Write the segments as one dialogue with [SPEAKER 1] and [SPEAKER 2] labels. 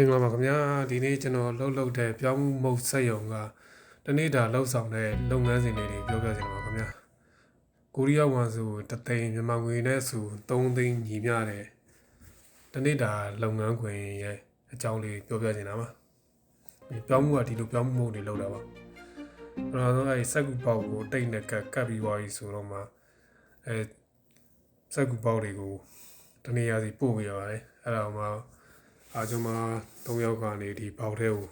[SPEAKER 1] မင်္ဂလာပါခင်ဗျာဒီနေ့ကျွန်တော်လှုပ်လှုပ်တဲ့ပြောင်းမှုမုတ်ဆက်ယုံကတနေ့တာလှုပ်ဆောင်တဲ့လုပ်ငန်းစဉ်လေးတွေပြောပြချင်ပါခင်ဗျာကိုရီးယားဝန်စုတသိန်းမြန်မာငွေနဲ့ဆို3သိန်းညီမျှတဲ့တနေ့တာလုပ်ငန်းခွင်ရဲ့အကြောင်းလေးပြောပြချင်တာပါဒီပြောင်းမှုကဒီလိုပြောင်းမှုမုတ်တွေလှုပ်တာပါကျွန်တော်တို့အဲစက်ကူပေါက်ကိုတိတ်နဲ့ကတ်ကတ်ပြီးသွားပြီဆိုတော့မှအဲစက်ကူပေါက်တွေကိုတနေ့ရာစီပို့ပေးရပါတယ်အဲ့ဒါမှ အားကျွန်မ၃ယောက်ကနေဒီပေါက်ထဲကို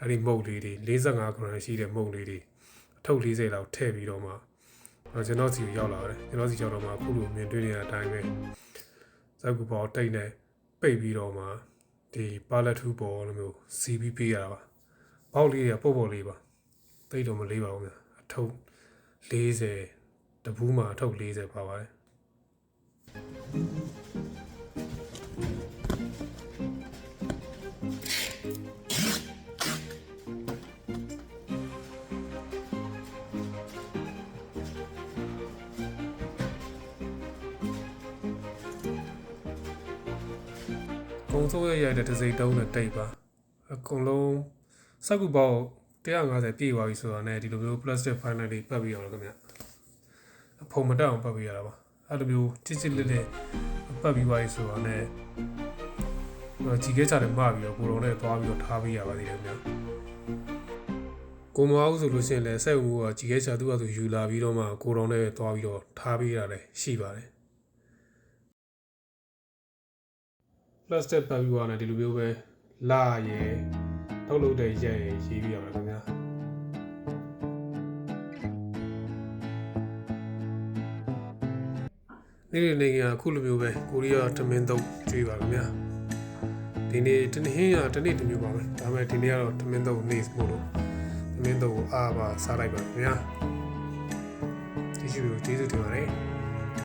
[SPEAKER 1] အဲ့ဒီမုတ်လေးတွေ45 gram ရှိတဲ့မုတ်လေးတွေအထုပ်40လောက်ထည့်ပြီးတော့မှအဲ့ကျွန်တော်စီကိုရောက်လာတယ်ကျွန်တော်စီရောက်တော့မှအခုလိုမြင်တွေ့နေတဲ့အတိုင်းပဲဇက်ကူပေါတိတ်နဲ့ပိတ်ပြီးတော့မှဒီပါလက်ထူပေါ်လိုမျိုးစီးပြီးပေးရတာပါပေါက်လေးတွေကပုတ်ပုတ်လေးပါတိတ်တော့မလေးပါဘူးဗျအထုပ်40တပူးမှာအထုပ်40ပါပါတယ် ကုံစိုးရရိုက်တဲ့တစ်စိတ်တုံးနဲ့တိတ်ပါအကုန်လုံးစက်ကူပေါက်150ပြည့်သွားပြီဆိုတာနဲ့ဒီလိုမျိုး plastic final တွေပတ်ပြီးရတော့ခင်ဗျအဖုံမတက်အောင်ပတ်ပြီးရတာပါအဲ့လိုမျိုးချစ်ချစ်လေးလေးပတ်ပြီးသွားပြီဆိုတာနဲ့တော့ကြီးခဲချတယ်မှပြီးတော့ကိုတော်နဲ့သွားပြီးတော့ထားပေးရပါသေးတယ်ခင်ဗျကိုမအောင်ဆိုလို့ရှိရင်လည်းစက်ဦးကကြီးခဲချသူ့အဆိုယူလာပြီးတော့မှကိုတော်နဲ့သွားပြီးတော့ထားပေးရတယ်ရှိပါတယ် plastic ပတ်ပြီးသွားတယ်ဒီလိုမျိုးပဲလာရယ်ထုတ်လုပ်တဲ့ရက်ရယ်ရေးပြီးရမှာခင်ဗျာနေ့နေ့နေ့ကအခုလိုမျိုးပဲကိုရီးယားထမင်းသုံးကြွေးပါခင်ဗျာဒီနေ့တနေ့ဟင်းရတနေ့တစ်မျိုးပါပဲဒါပေမဲ့ဒီနေ့ကတော့ထမင်းသုံးနေမို့လို့ထမင်းသုံးကိုအားပါစားလိုက်ပါခင်ဗျာကျေးဇူးကျေးဇူးတင်ပါတယ်